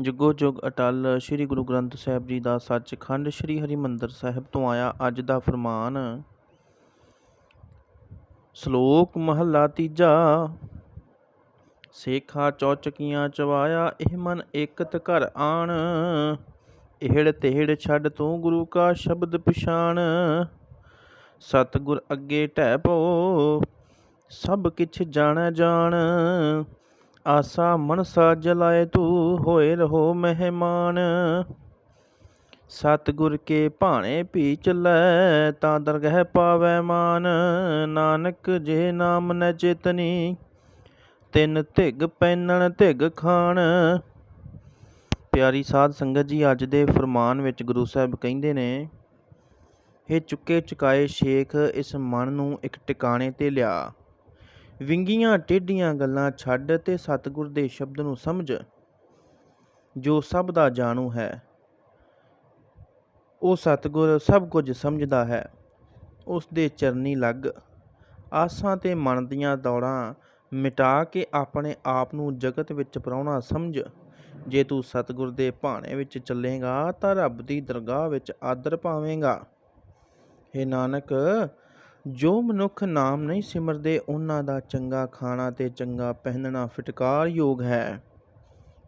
ਜੁਗੋ ਜੁਗ ਅਟਲ ਸ੍ਰੀ ਗੁਰੂ ਗ੍ਰੰਥ ਸਾਹਿਬ ਜੀ ਦਾ ਸੱਚਖੰਡ ਸ੍ਰੀ ਹਰਿਮੰਦਰ ਸਾਹਿਬ ਤੋਂ ਆਇਆ ਅੱਜ ਦਾ ਫਰਮਾਨ। ਸ਼ਲੋਕ ਮਹੱਲਾ ਤੀਜਾ। ਸੇਖਾ ਚੌਚਕੀਆਂ ਚਵਾਇਆ, ਇਹ ਮਨ ਏਕਤ ਘਰ ਆਣ। ਇਹੜ ਤਿਹੜ ਛੱਡ ਤੂੰ ਗੁਰੂ ਕਾ ਸ਼ਬਦ ਪਛਾਣ। ਸਤਿਗੁਰ ਅੱਗੇ ਢਹਿ ਪੋ, ਸਭ ਕਿਛ ਜਾਣੈ ਜਾਣ। ਆਸਾ ਮਨਸਾ ਜਲਾਏ ਤੂੰ ਹੋਏ ਰਹੋ ਮਹਿਮਾਨ। ਸਤਿਗੁਰ ਕੇ ਭਾਣੇ ਭੀ ਚੱਲੈ ਤਾਂ ਦਰਗਹਿ ਪਾਵੈ ਮਾਨ। ਨਾਨਕ ਜੇ ਨਾਮ ਨ ਚੇਤਨੀ, ਤਿੰਨ ਧਿਗ ਪੈਨਣ ਧਿਗ ਖਾਣ। ਪਿਆਰੀ ਸਾਧ ਸੰਗਤ ਜੀ, ਅੱਜ ਦੇ ਫਰਮਾਨ ਵਿੱਚ ਗੁਰੂ ਸਾਹਿਬ ਕਹਿੰਦੇ ਨੇ ਇਹ ਚੁੱਕੇ ਚੁਕਾਏ ਸ਼ੇਖ, ਇਸ ਮਨ ਨੂੰ ਇੱਕ ਟਿਕਾਣੇ ਤੇ ਲਿਆ। ਵਿੰਗੀਆਂ ਟੇਢੀਆਂ ਗੱਲਾਂ ਛੱਡ ਤੇ ਸਤਿਗੁਰ ਦੇ ਸ਼ਬਦ ਨੂੰ ਸਮਝ। ਜੋ ਸਭ ਦਾ ਜਾਣੂ ਹੈ। ਉਹ ਸਤਿਗੁਰ ਸਭ ਕੁਝ ਸਮਝਦਾ ਹੈ। ਉਸ ਦੇ ਚਰਨੀ ਲੱਗ ਆਸਾਂ ਤੇ ਮਨ ਦੀਆਂ ਦੌੜਾਂ ਮਿਟਾ ਕੇ ਆਪਣੇ ਆਪ ਨੂੰ ਜਗਤ ਵਿੱਚ ਪ੍ਰਾਹੁਣਾ ਸਮਝ। ਜੇ ਤੂੰ ਸਤਿਗੁਰ ਦੇ ਭਾਣੇ ਵਿੱਚ ਚੱਲੇਗਾ ਤਾਂ ਰੱਬ ਦੀ ਦਰਗਾਹ ਵਿੱਚ ਆਦਰ ਪਾਵੇਂਗਾ। हे ਨਾਨਕ, ਜੋ ਮਨੁੱਖ ਨਾਮ ਨਹੀਂ ਸਿਮਰਦੇ, ਉਹਨਾਂ ਦਾ ਚੰਗਾ ਖਾਣਾ ਤੇ ਚੰਗਾ ਪਹਿਨਣਾ ਫਟਕਾਰ ਯੋਗ ਹੈ।